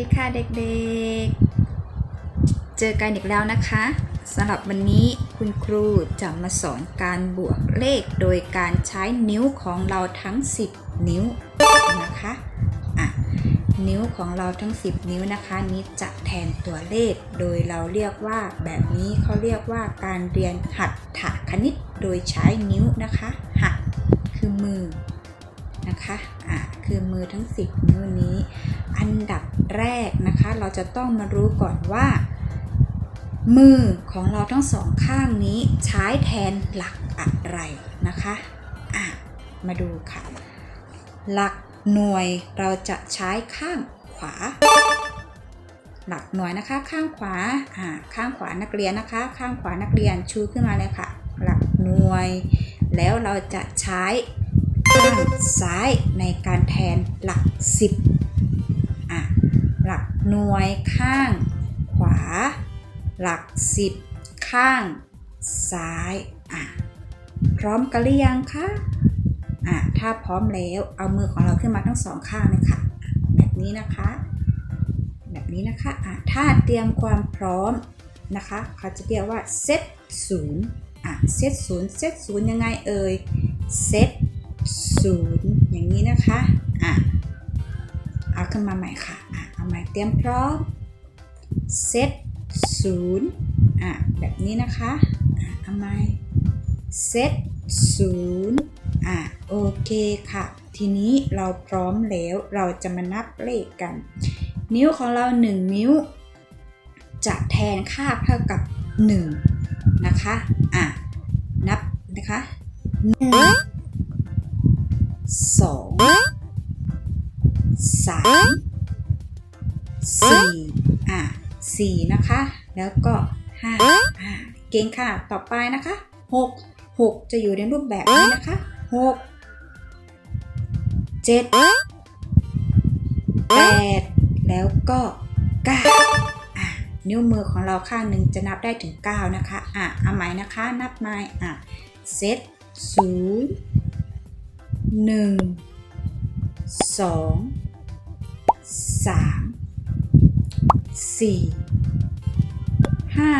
สวัสดีค่ะเด็กๆ เจอกันอีกแล้วนะคะสำหรับวันนี้คุณครูจะมาสอนการบวกเลขโดยการใช้นิ้วของเราทั้ง 10 นิ้วนะคะอะนิ้วของเราทั้ง 10 นิ้วนะคะ นี้จะแทนตัวเลข โดยเราเรียกว่าแบบนี้เขาเรียกว่าการเรียนหัตถคณิตโดยใช้นิ้วนะคะ หัตคือมือ นะคะอะคือมือทั้ง 10 นิ้วนี้ อันดับแรกนะคะ เราจะต้องมารู้ก่อนว่า มือของเราทั้งสองข้างนี้ใช้แทนหลักอะไรนะคะอะมาดูค่ะ หลักหน่วยเราจะใช้ข้างขวา หลักหน่วยนะคะข้างขวาอ่าข้างขวานักเรียนนะคะ ข้างขวานักเรียนชูขึ้นมาเลยค่ะ หลักหน่วย แล้วเราจะใช้ ข้างซ้ายในการแทนหลัก 10อะหลักหน่วยข้างขวา หลัก 10 ข้างซ้ายอะพร้อมกันหรือยังคะอะถ้าพร้อมแล้วเอามือของเราขึ้นมาทั้งสองข้างเลยค่ะอะแบบนี้นะคะ แบบนี้นะคะอะถ้าเตรียมความพร้อมนะคะ เขาจะเรียกว่าเซตศูนย์อะเซตศูนย์เซตศูนย์ยังไงเอ่ยเซต ศูนย์อย่างนี้นะคะอะเอาขึ้นมาใหม่ค่ะอะเอาใหม่เตรียมพร้อมเซตศูนย์อะแบบนี้นะคะอะเอาใหม่เซตศูนย์อะโอเคค่ะ ทีนี้เราพร้อมแล้วเราจะมานับเลขกัน นิ้วของเรา 1 นิ้ว จะแทนค่าเท่ากับ 1 นะคะ อะ นับนะคะ 1 2 3 4อะ4นะคะ แล้วก็5อะเก่งค่ะ ต่อไปนะคะ6 6จะอยู่ในรูปแบบนี้นะคะ6 7 8แล้วก็9อะนิ้วมือของเราข้างหนึ่งจะนับได้ถึง9นะคะ อะเอาใหมนะคะ นับใหม่อะเซตศูนย์ หนึ่งสองสามสี่ห้า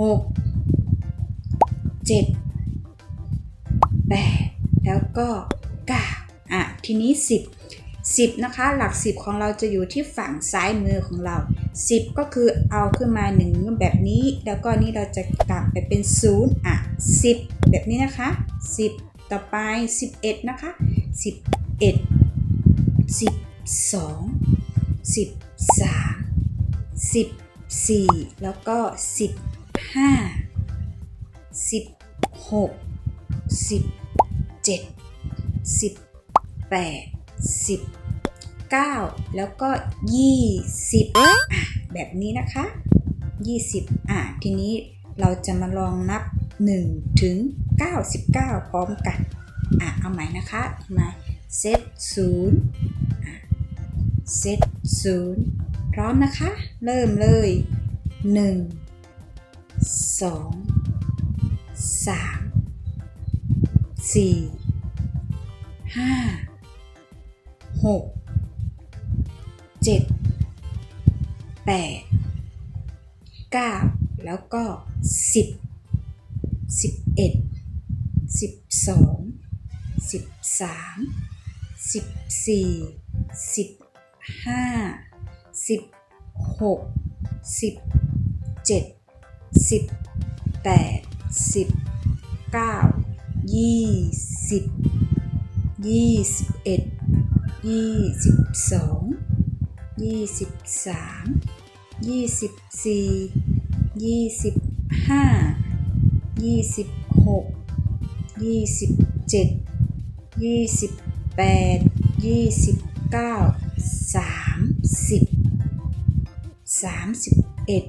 หกเจ็ดแปดแล้วก็เก้าอะ ทีนี้สิบ10นะคะ หลัก10ของเราจะอยู่ที่ฝั่งซ้ายมือของเรา10ก็คือเอาขึ้นมา1นิ้วแบบนี้ แล้วก็นี่เราจะกลับไปเป็น0อะ10แบบนี้นะคะ10 ต่อไป 11 นะคะ 11 12 13 14 แล้วก็ 15 16 17 18 19แล้วก็ 20อะแบบนี้นะคะ 20 อะ ทีนี้เราจะมาลองนับ 1 ถึง 99 พร้อมกัน อะ เอาใหม่นะคะมาเซต0อะเซต0พร้อมนะคะ เริ่มเลย 1 2 3 4 5หกเจ็ดแปดเก้าแล้วก็สิบสิบเอ็ด สองสิบสามสิบสี่สิบห้าสิบหกสิบเจ็ดสิบแปดสิบเก้ายี่สิบยี่สิบเอ็ดยี่สิบสองยี่สิบสามยี่สิบสี่ยี่สิบห้ายี่สิบ ยี่สิบเจ็ดยี่สิบแปดยี่สิบเก้าสามสิบสามสิบเอ็ด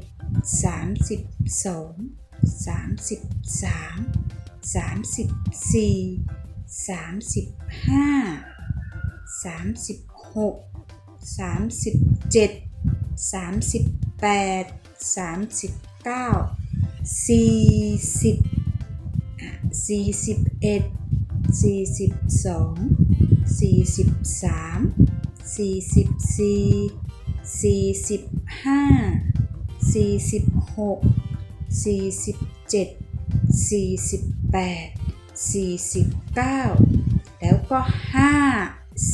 สามสิบสองสามสิบสามสามสิบสี่สามสิบห้าสามสิบหกสามสิบเจ็ดสามสิบแปดสามสิบเก้าสี่สิบ สี่สิบเอ็ดสี่สิบสองสี่สิบสามสี่สิบสี่สี่สิบห้าสี่สิบหกสี่สิบเจ็ดสี่สิบแปดสี่สิบเก้าแล้วก็ห้า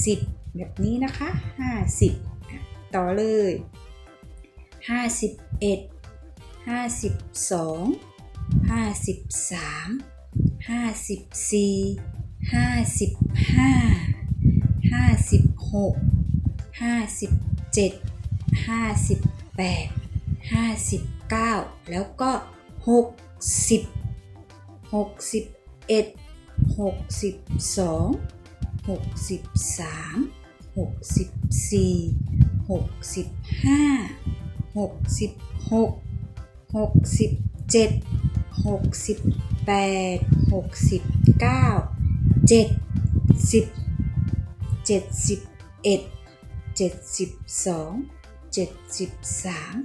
สิบแบบนี้นะคะห้าสิบต่อเลยห้าสิบเอ็ด ห้าสิบสี่ห้าสิบห้าห้าสิบหกห้าสิบเจ็ดห้าสิบแปดห้าสิบเก้าแล้วก็หกสิบหกสิบเอ็ดหกสิบสองหกสิบสามหกสิบสี่หกสิบห้าหกสิบหกหกสิบเจ็ด หกสิบแปดหกสิบเก้าเจ็ดสิบเจ็ดสิบเอ็ดเจ็ดสิบสองเจ็ดสิบสาม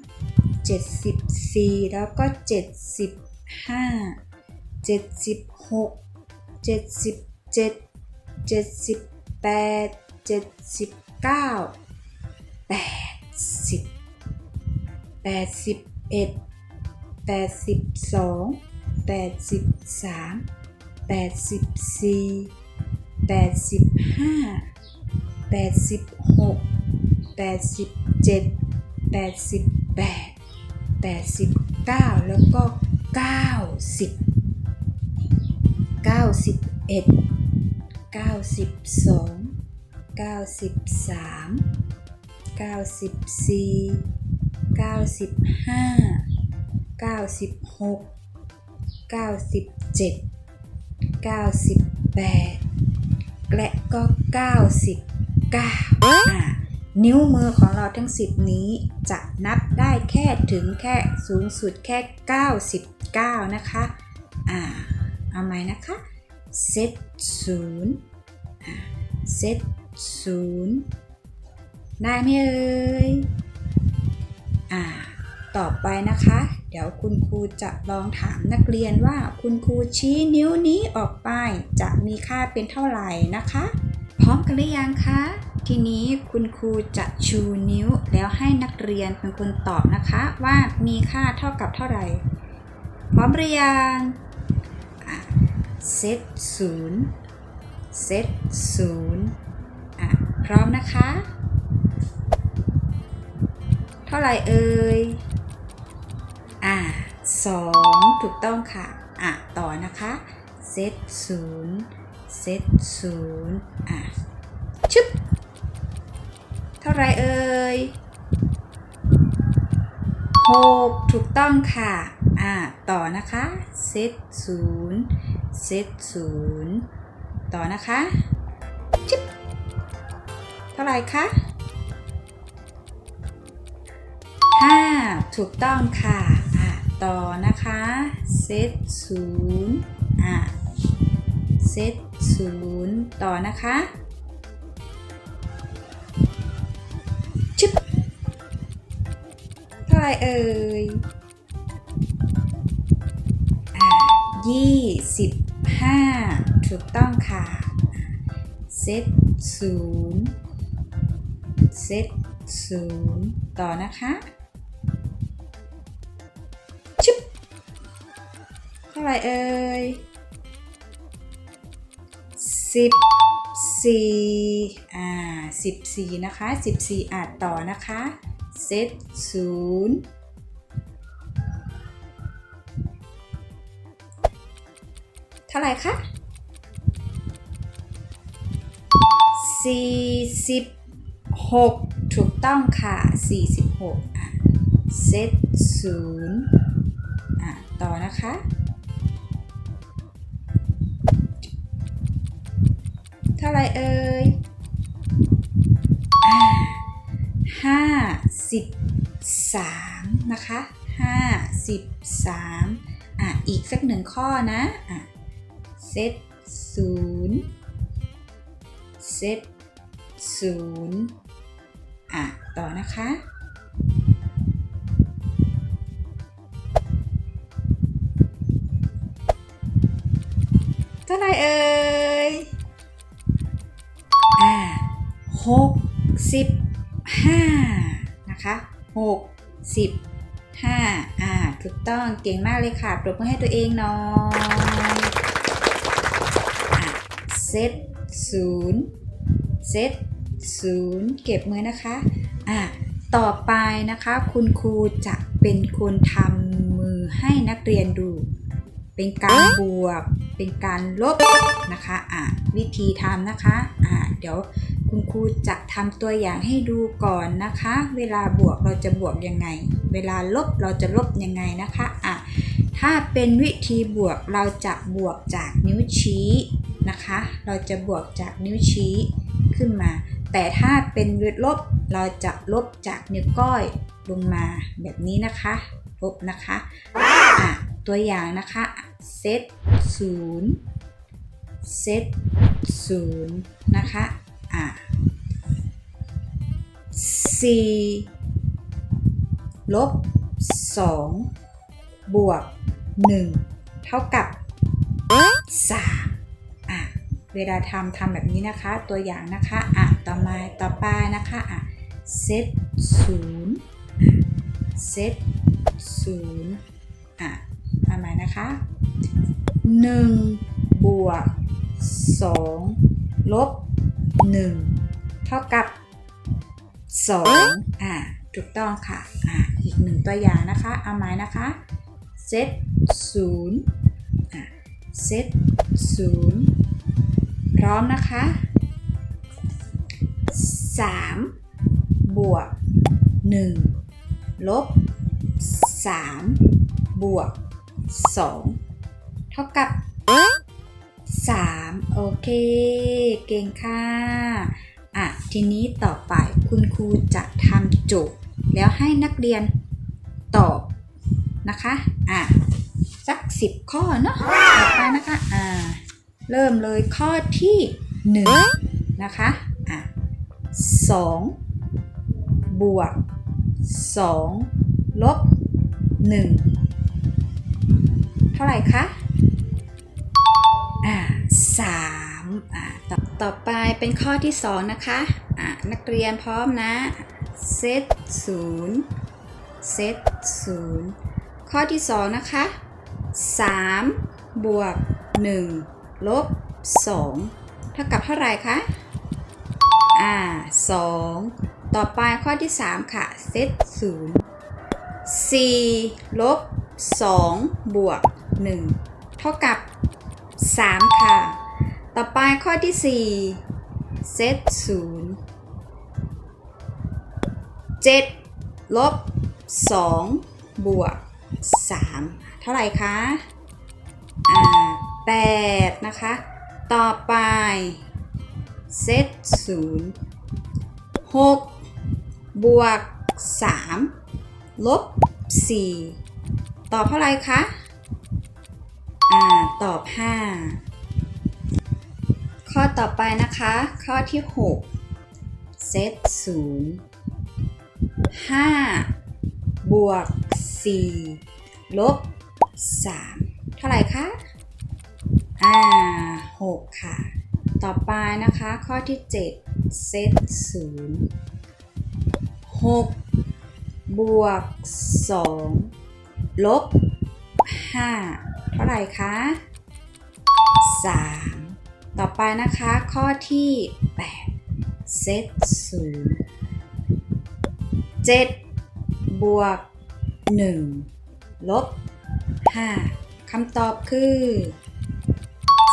เจ็ดสิบสี่แล้วก็เจ็ดสิบห้า เจ็ดสิบหกเจ็ดสิบเจ็ดเจ็ดสิบแปดเจ็ดสิบเก้าแปดสิบแปดสิบเอ็ดแปดสิบแปดแปดสิบสี่แปดสิบห้าสิบหกแปดสิบเจ็ดแปดสิบแปดแปดสิบเก้าแล้วก็เก้าสิบเก้าสิบเก้าสิบหกเก้าสิบเจ็ดเก้าสิบแปดและก็เก้าสิบเก้าอะนิ้วมือของเราทั้ง 10 นี้จะนับได้แค่ถึงแค่สูงสุดแค่ 99 นะคะ อ่า เอาไหมนะคะ เซตศูนย์เซตศูนย์ได้ไหมเอ่ย อ่า ต่อไปนะคะ เดี๋ยวคุณครูจะลองถามนักเรียนว่าคุณครูชี้นิ้วนี้ออกไปจะมีค่าเป็นเท่าไหร่นะคะ พร้อมกันหรือยังคะทีนี้คุณครูจะชูนิ้วแล้วให้นักเรียนเป็นคนตอบนะคะว่ามีค่าเท่ากับเท่าไหร่ พร้อมหรือยังเซตศูนย์เซตศูนย์พร้อมนะคะ เท่าไหร่เอ่ย อ่าสองถูกต้องค่ะ อะ ต่อนะคะเซตศูนย์เซตศูนย์อะชึบเท่าไรเอ่ยหกถูกต้องค่ะ อะ ต่อนะคะเซตศูนย์เซตศูนย์ต่อนะคะชึบเท่าไรคะห้าถูกต้องค่ะ ต่อนะคะ เซตศูนย์อะ เซตศูนย์ต่อนะคะชึบเท่าไรเอ่ยอะยี่สิบห้าถูกต้องค่ะ เซตศูนย์เซตศูนย์ต่อนะคะ ท่าไหร่เอ่ยสิบสี่อ่าสิบสี่นะคะสิบสี่อาจต่อนะคะเซตศูนย์เท่าไหร่คะสี่สิบหกถูกต้องค่ะสี่สิบหกอะเซตศูนย์อะต่อนะคะ เท่าไรเอ่ยห้าสิบสามนะคะห้าสิบสามอะ อีกสักหนึ่งข้อนะ อะ เซตศูนย์เซตศูนย์อะ ต่อนะคะเท่าไรเอ่ย หกสิบห้านะคะหกสิบห้าอ่า ถูกต้องเก่งมากเลยค่ะ ปรบมือให้ตัวเองหน่อยอะเซตศูนย์เซตศูนย์เก็บมือนะคะ อะต่อไปนะคะ คุณครูจะเป็นคนทำมือให้นักเรียนดู เป็นการบวก เป็นการลบนะคะ อะวิธีทำนะคะ อะเดี๋ยว คุณครูจะทำตัวอย่างให้ดูก่อนนะคะ เวลาบวกเราจะบวกยังไง เวลาลบเราจะลบยังไงนะคะอะถ้าเป็นวิธีบวกเราจะบวกจากนิ้วชี้นะคะ เราจะบวกจากนิ้วชี้ขึ้นมา แต่ถ้าเป็นวิลบเราจะลบจากนิ้วก้อยลงมาแบบนี้นะคะลบนะคะอะตัวอย่างนะคะเซตศูนย์เซตศูนย์นะคะ อะสี่ลบสองบวกหนึ่งเท่ากับสามอะเวลาทำทำแบบนี้นะคะ ตัวอย่างนะคะอะต่อมาต่อไปนะคะอะเซตศูนย์เซตศูนย์อะทำไมนะคะหนึ่งบวกสองลบ หนึ่งเท่ากับสองอะถูกต้องค่ะ อะอีกหนึ่งตัวอย่างนะคะ เอาไหมนะคะเซตศูนย์อะเซตศูนย์พร้อมนะคะ 3 บวก 1 ลบ 3 บวก 2 เท่ากับ 3 โอเค เก่งค่ะอะ ทีนี้ต่อไปคุณครูจะทำโจทย์ แล้วให้นักเรียนตอบนะคะ อะ สัก 10 ข้อเนาะต่อไปนะคะ อ่า เริ่มเลยข้อที่ 1 นะคะ อะ2บวก2ลบ1เท่าไหร่คะ อ่าต่อต่อไปเป็นข้อที่ 2 นะคะอะนักเรียนพร้อมนะเซตศูนย์เซตศูนย์ข้อที่ 2 นะคะ 3 บวก 1 ลบ 2 เท่ากับเท่าไหร่คะ อ่า 2 ต่อไปข้อที่ 3 ค่ะ เซต0 4ลบ2บวก1เท่ากับ3ค่ะ ต่อไปข้อที่ 4 เซต0 7ลบ2บวก3เท่าไหร่คะ อ่าแปดนะคะ ต่อไป เซตศูนย์หกบวกสามลบสี่ตอบเท่าไรคะ อ่า ตอบห้า ข้อต่อไปนะคะ ข้อที่หกเซตศูนย์ห้าบวกสี่ลบสามเท่าไหร่คะ อ่าหกค่ะ ต่อไปนะคะ ข้อที่ 7 เซตศูนย์หกบวก2ลบ5เท่าไหร่คะ3 ต่อไปนะคะข้อที่ 8 เซตศูนย์เจ็ดบวก1ลบ5คำตอบคือ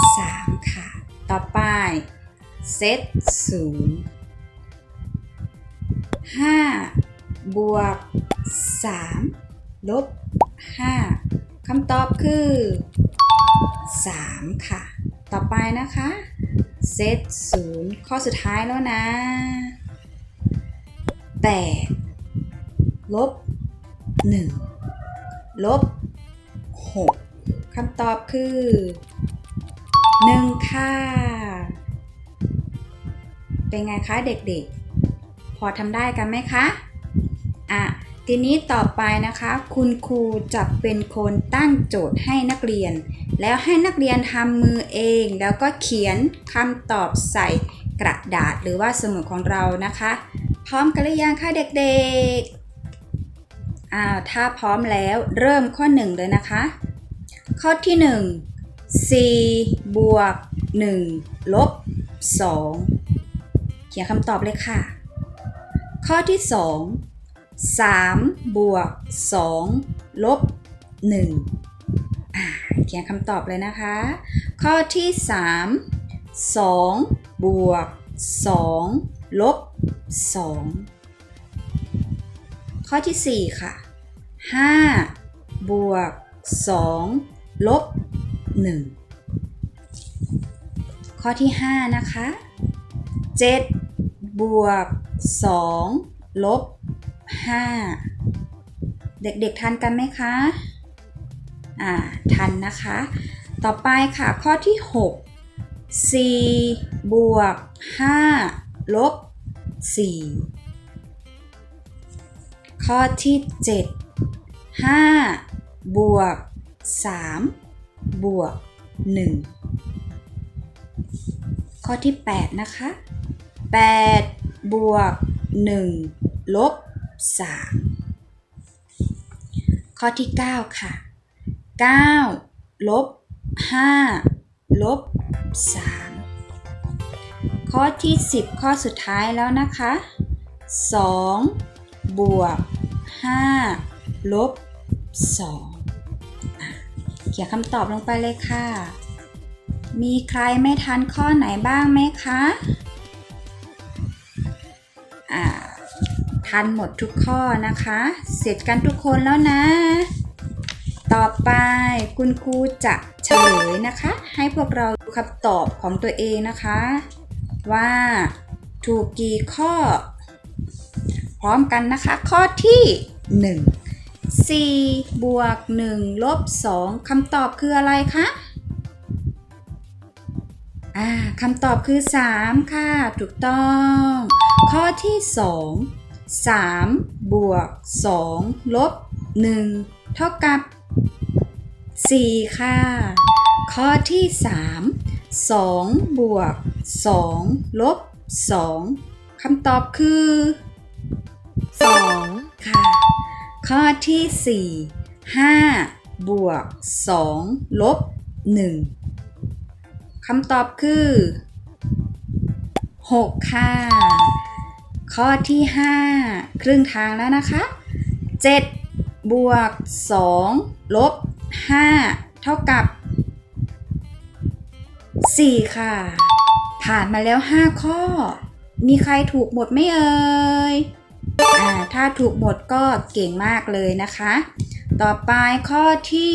3ค่ะ ต่อไปเซตศูนย์ห้าบวก3ลบ5คำตอบคือ3ค่ะ ต่อไปนะคะเซตศูนย์ข้อสุดท้ายแล้วนะ8ลบ1ลบ6คำตอบคือ1ค่ะ เป็นไงคะเด็กๆ พอทำได้กันไหมคะ อะ ทีนี้ต่อไปนะคะ คุณครูจะเป็นคนตั้งโจทย์ให้นักเรียน แล้วให้นักเรียนทำมือเอง แล้วก็เขียนคำตอบใส่กระดาษหรือว่าสมุดของเรานะคะ พร้อมกันหรือยังคะเด็กๆอ้าวถ้าพร้อมแล้วเริ่มข้อ 1 เลยนะคะ ข้อที่ 1 4 บวก 1 ลบ 2 เขียนคำตอบเลยค่ะ ข้อที่ 2 3 บวก 2 ลบ1อ่าเขียนคำตอบเลยนะคะ ข้อที่ 3 2 บวก 2 ลบ 2 ข้อที่ 4 ค่ะ 5 บวก 2 ลบ 1 ข้อที่ 5 นะคะ 7 บวก 2 ลบ 5 เด็กๆทันกันไหมคะ อ่า ทันนะคะ ต่อไปค่ะข้อที่ 6 4 บวก 5 ลบ 4 ข้อที่ 7 5 บวก 3 บวก 1 ข้อที่ 8 นะคะ 8 บวก 1 ลบ 3 ข้อที่ 9 ค่ะ 9 ลบ 5 ลบ 3 ข้อที่ 10 ข้อสุดท้ายแล้วนะคะ 2 บวก 5 ลบ2อะเขียนคำตอบลงไปเลยค่ะ มีใครไม่ทันข้อไหนบ้างไหมคะ อ่า ทันหมดทุกข้อนะคะ เสร็จกันทุกคนแล้วนะ ต่อไปคุณครูจะเฉลยนะคะ ให้พวกเราดูคำตอบของตัวเองนะคะ ว่าถูกกี่ข้อ พร้อมกันนะคะ ข้อที่ 1 4บวก1ลบ2คำตอบคืออะไรคะอ่าคำตอบคือ 3 ค่ะ ถูกต้อง ข้อที่ 2 3 บวก 2 ลบ 1 เท่ากับ 4 ค่ะ ข้อที่ 3 2 บวก 2 ลบ 2 คำตอบคือ 2 ค่ะ ข้อที่ 4 5 บวก 2 ลบ 1 คำตอบคือ 6 ค่ะ ข้อที่ 5 ครึ่งทางแล้วนะคะ 7 บวก 2 ลบ 5 เท่ากับ 4 ค่ะ ผ่านมาแล้ว 5 ข้อ มีใครถูกหมดไหมเอ่ยอ่าถ้าถูกหมดก็เก่งมากเลยนะคะ ต่อไปข้อที่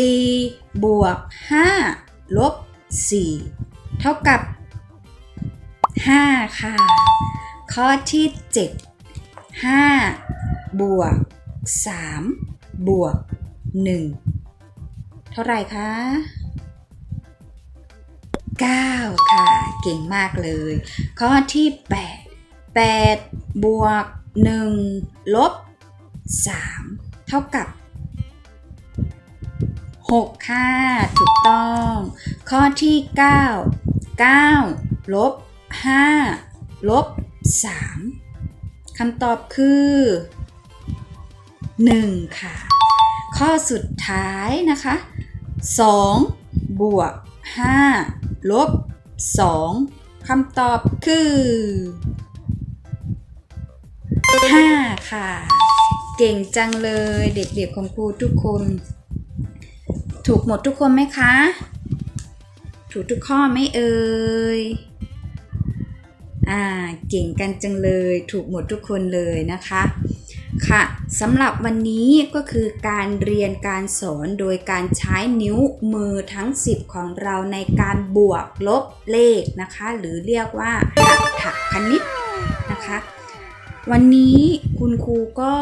6 4 บวก 5 ลบ 4 เท่ากับ 5 ค่ะ ข้อที่ 7 5 บวก 3 บวก 1 เท่าไหร่คะ 9 ค่ะ เก่งมากเลย ข้อที่ 8 8 บวก 1 ลบ 3 เท่ากับ 6 ค่ะ ถูกต้อง ข้อที่ 9 9 ลบ 5ลบ3คำตอบคือ 1 ค่ะ ข้อสุดท้ายนะคะ2บวก5ลบ2คำตอบคือ 5 ค่ะ เก่งจังเลยเด็กๆของครูทุกคน ถูกหมดทุกคนไหมคะ ถูกทุกข้อไหมเอ่ย อ่าเก่งกันจังเลยถูกหมดทุกคนเลยนะคะค่ะสำหรับวันนี้ก็คือการเรียนการสอนโดยการใช้นิ้วมือทั้ง 10 ของเราในการบวกลบเลขนะคะ หรือเรียกว่าหัตถคณิตนะคะ วันนี้คุณครูก็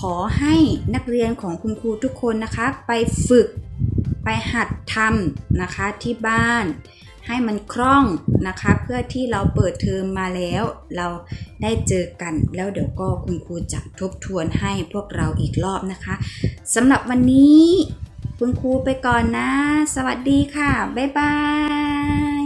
ขอให้นักเรียนของคุณครูทุกคนนะคะ ไปฝึกไปหัดทำนะคะที่บ้าน ให้มันคล่องนะคะ เพื่อที่เราเปิดเทอมมาแล้ว เราได้เจอกันแล้วเดี๋ยวก็คุณครูจะทบทวนให้พวกเราอีกรอบนะคะสำหรับวันนี้ คุณครูไปก่อนนะ สวัสดีค่ะ บ๊ายบาย